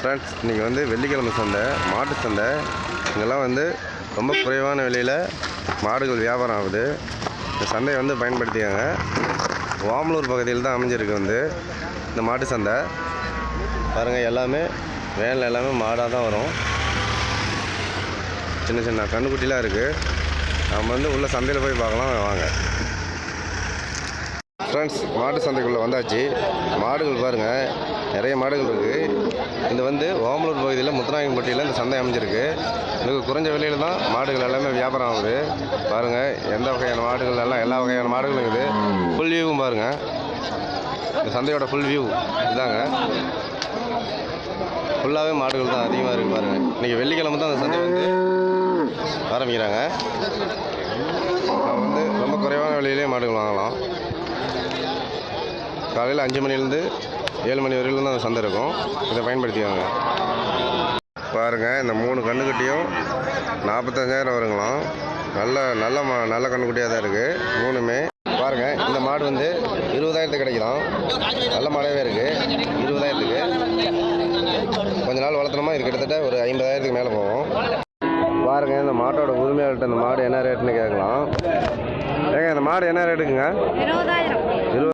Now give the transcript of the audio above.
Friends இன்றைக்கி வந்து வெள்ளிக்கிழமை சந்தை மாட்டு சந்தை. இங்கெல்லாம் வந்து ரொம்ப குறைவான விலையில் மாடுகள் வியாபாரம் ஆகுது. இந்த சந்தையை வந்து பயன்படுத்திக்காங்க. ஓமலூர் பகுதியில் தான் அமைஞ்சிருக்கு வந்து இந்த மாட்டு சந்தை. பாருங்கள் எல்லாமே வேனில் எல்லாமே மாடாக தான் வரும். சின்ன சின்ன கண்ணுக்குட்டிலாம் இருக்குது நம்ம வந்து உள்ளே சந்தையில் போய் பார்க்கலாம். வாங்க. ஃப்ரெண்ட்ஸ் மாட்டு சந்தைக்குள்ளே வந்தாச்சு. மாடுகள் பாருங்கள் நிறைய மாடுகள் இருக்குது இது வந்து ஓமலூர் பகுதியில் முத்துநாயகம்பட்டியில் இந்த சந்தை அமைஞ்சிருக்கு. மிக குறைஞ்ச விலையில் தான் மாடுகள் எல்லாமே வியாபாரம் ஆகுது. பாருங்கள் எந்த வகையான மாடுகள் எல்லாம் எல்லா வகையான மாடுகளும் இருக்குது ஃபுல் வியூவும் பாருங்கள் இந்த சந்தையோட ஃபுல் வியூ இதாங்க. ஃபுல்லாகவே மாடுகள் தான் அதிகமாக இருக்குது பாருங்கள் இன்றைக்கி வெள்ளிக்கிழமை தான் அந்த சந்தை வந்து ஆரம்பிக்கிறாங்க. நம்ம வந்து ரொம்ப குறைவான விலையிலே மாடுகள் வாங்கலாம். காலையில் அஞ்சு மணிலேருந்து ஏழு மணி வரையிலும் தான் அந்த சந்தை இருக்கும். இதை பயன்படுத்திக்கோங்க. பாருங்கள் இந்த மூணு கண்ணுக்குட்டியும் நாற்பத்தஞ்சாயிரம் வருங்களாம். நல்ல நல்ல மா நல்ல கண்ணுக்குட்டியாக தான் இருக்குது மூணுமே பாருங்கள் இந்த மாடு வந்து இருபதாயிரத்துக்கு கிடைக்கலாம் நல்ல மாடாகவே இருக்குது இருபதாயிரத்துக்கு. கொஞ்ச நாள் வளர்த்தனமா இது கிட்டத்தட்ட ஒரு ஐம்பதாயிரத்துக்கு மேலே போகும். பாருங்க இந்த மாட்டோட உரிமையாளர்கிட்ட இந்த மாடு என்ன ரேட்டுன்னு கேட்கலாம். ஏங்க இந்த மாடு என்ன ரேட்டுக்குங்க? இருபதாயிரம். இருபது